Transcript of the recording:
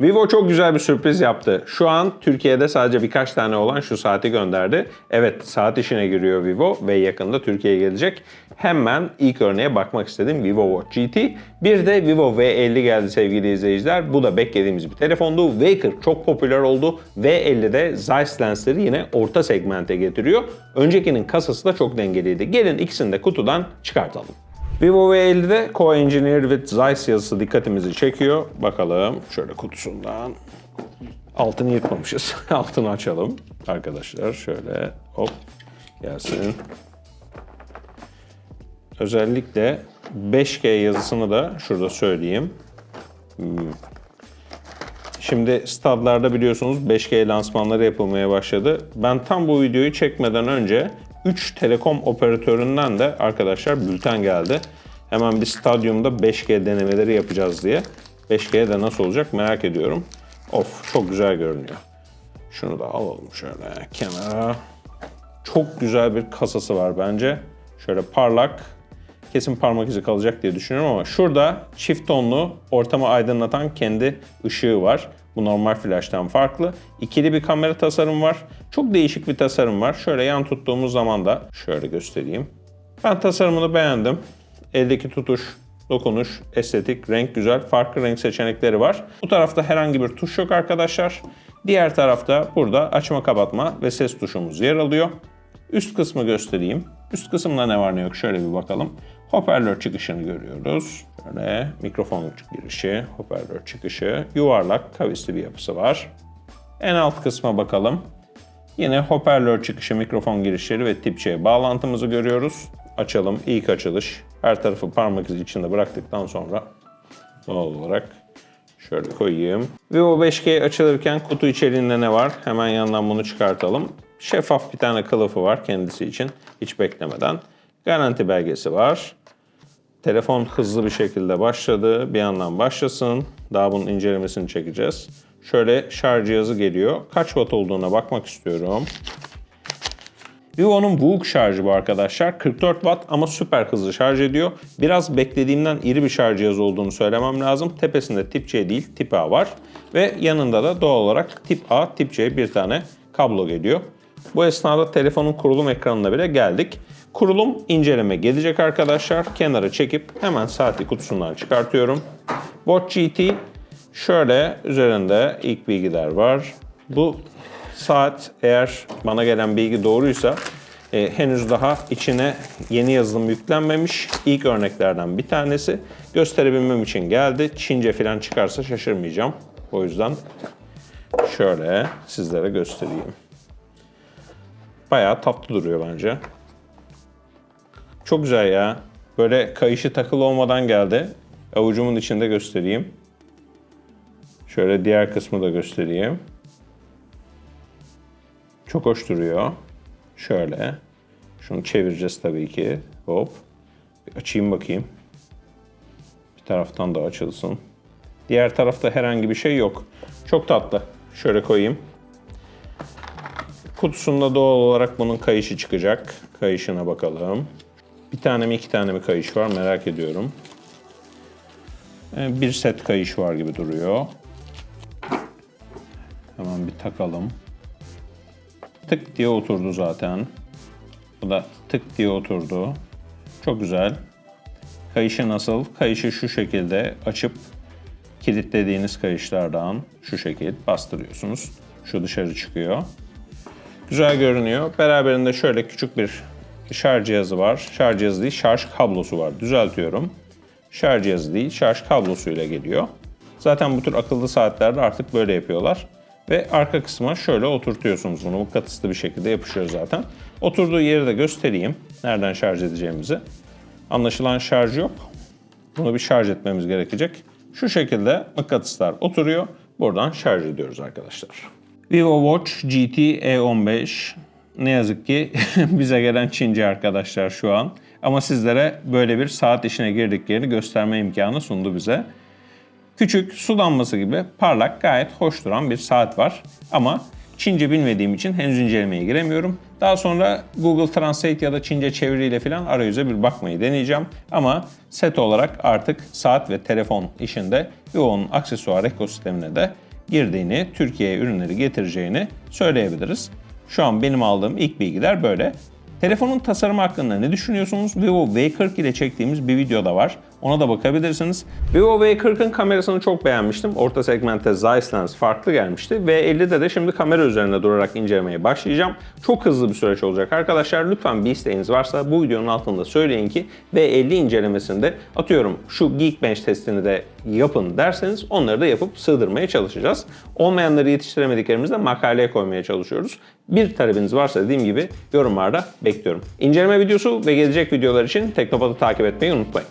Vivo çok güzel bir sürpriz yaptı. Şu an Türkiye'de sadece birkaç tane olan şu saati gönderdi. Evet saat işine giriyor Vivo ve yakında Türkiye'ye gelecek. Hemen ilk örneğe bakmak istedim Vivo Watch GT. Bir de Vivo V50 geldi sevgili izleyiciler. Bu da beklediğimiz bir telefondu. V40 çok popüler oldu. V50'de Zeiss lensleri yine orta segmente getiriyor. Öncekinin kasası da çok dengeliydi. Gelin ikisini de kutudan çıkartalım. Vivo V50'de Co-Engineered with Zeiss yazısı dikkatimizi çekiyor. Bakalım şöyle kutusundan. Altını yırtmamışız. Altını açalım arkadaşlar. Şöyle hop gelsin. Özellikle 5G yazısını da şurada söyleyeyim. Hmm. Şimdi stadlarda biliyorsunuz 5G lansmanları yapılmaya başladı. Ben tam bu videoyu çekmeden önce 3 telekom operatöründen de arkadaşlar bülten geldi. Hemen bir stadyumda 5G denemeleri yapacağız diye. 5G de nasıl olacak merak ediyorum. Of çok güzel görünüyor. Şunu da alalım şöyle kenara. Çok güzel bir kasası var bence. Şöyle parlak, kesin parmak izi kalacak diye düşünüyorum ama şurada çift tonlu ortamı aydınlatan kendi ışığı var. Bu normal flash'tan farklı. İkili bir kamera tasarım var. Çok değişik bir tasarım var. Şöyle yan tuttuğumuz zaman da şöyle göstereyim. Ben tasarımını beğendim. Eldeki tutuş, dokunuş, estetik, renk güzel. Farklı renk seçenekleri var. Bu tarafta herhangi bir tuş yok arkadaşlar. Diğer tarafta burada açma kapatma ve ses tuşumuz yer alıyor. Üst kısmı göstereyim. Üst kısımda ne var ne yok şöyle bir bakalım. Hoparlör çıkışını görüyoruz. Şöyle mikrofon girişi, hoparlör çıkışı, yuvarlak kavisli bir yapısı var. En alt kısma bakalım. Yine hoparlör çıkışı, mikrofon girişleri ve tip C bağlantımızı görüyoruz. Açalım. İlk açılış. Her tarafı parmak izi içinde bıraktıktan sonra doğal olarak şöyle koyayım. Vivo 5G açılırken kutu içeriğinde ne var? Hemen yandan bunu çıkartalım. Şeffaf bir tane kılıfı var kendisi için hiç beklemeden. Garanti belgesi var. Telefon hızlı bir şekilde başladı. Bir yandan başlasın. Daha bunun incelemesini çekeceğiz. Şöyle şarj cihazı geliyor. Kaç watt olduğuna bakmak istiyorum. Vivo'nun WOOC şarjı bu arkadaşlar. 44 watt ama süper hızlı şarj ediyor. Biraz beklediğimden iri bir şarj cihazı olduğunu söylemem lazım. Tepesinde tip C değil tip A var. Ve yanında da doğal olarak tip A, tip C bir tane kablo geliyor. Bu esnada telefonun kurulum ekranına bile geldik. Kurulum inceleme gelecek arkadaşlar. Kenara çekip hemen saati kutusundan çıkartıyorum. Watch GT şöyle üzerinde ilk bilgiler var. Bu saat eğer bana gelen bilgi doğruysa e, henüz daha içine yeni yazılım yüklenmemiş. İlk örneklerden bir tanesi. Gösterebilmem için geldi. Çince falan çıkarsa şaşırmayacağım. O yüzden şöyle sizlere göstereyim. Bayağı tatlı duruyor bence. Çok güzel ya. Böyle kayışı takılı olmadan geldi. Avucumun içinde göstereyim. Şöyle diğer kısmı da göstereyim. Çok hoş duruyor. Şöyle. Şunu çevireceğiz tabii ki. Hop. Bir açayım bakayım. Bir taraftan da açılsın. Diğer tarafta herhangi bir şey yok. Çok tatlı. Şöyle koyayım. Kutusunda doğal olarak bunun kayışı çıkacak. Kayışına bakalım. Bir tane mi iki tane mi kayış var merak ediyorum. Ee, Bir set kayış var gibi duruyor. Hemen bir takalım. Tık diye oturdu zaten. Bu da tık diye oturdu. Çok güzel. Kayışı nasıl? Kayışı şu şekilde açıp kilitlediğiniz kayışlardan şu şekil bastırıyorsunuz. Şu dışarı çıkıyor. Güzel görünüyor. Beraberinde şöyle küçük bir şarj cihazı var. Şarj cihazı değil, şarj kablosu var. Düzeltiyorum. Şarj cihazı değil, şarj kablosuyla geliyor. Zaten bu tür akıllı saatlerde artık böyle yapıyorlar. Ve arka kısma şöyle oturtuyorsunuz bunu. Bu katıslı bir şekilde yapışıyor zaten. Oturduğu yeri de göstereyim. Nereden şarj edeceğimizi. Anlaşılan şarj yok. Bunu bir şarj etmemiz gerekecek. Şu şekilde mıknatıslar oturuyor. Buradan şarj ediyoruz arkadaşlar. Vivo Watch GT E15 ne yazık ki bize gelen Çince arkadaşlar şu an. Ama sizlere böyle bir saat işine girdiklerini gösterme imkanı sundu bize. Küçük, su gibi parlak, gayet hoş duran bir saat var. Ama Çince bilmediğim için henüz incelemeye giremiyorum. Daha sonra Google Translate ya da Çince çeviriyle falan arayüze bir bakmayı deneyeceğim. Ama set olarak artık saat ve telefon işinde Vivo'nun aksesuar ekosistemine de girdiğini, Türkiye'ye ürünleri getireceğini söyleyebiliriz. Şu an benim aldığım ilk bilgiler böyle. Telefonun tasarımı hakkında ne düşünüyorsunuz? Vivo V40 ile çektiğimiz bir video da var. Ona da bakabilirsiniz. Vivo V40'ın kamerasını çok beğenmiştim. Orta segmentte Zeiss lens farklı gelmişti. V50'de de şimdi kamera üzerinde durarak incelemeye başlayacağım. Çok hızlı bir süreç olacak arkadaşlar. Lütfen bir isteğiniz varsa bu videonun altında söyleyin ki V50 incelemesinde atıyorum şu Geekbench testini de yapın derseniz onları da yapıp sığdırmaya çalışacağız. Olmayanları yetiştiremediklerimizde makaleye koymaya çalışıyoruz. Bir talebiniz varsa dediğim gibi yorumlarda bekliyorum. İnceleme videosu ve gelecek videolar için Teknopat'ı takip etmeyi unutmayın.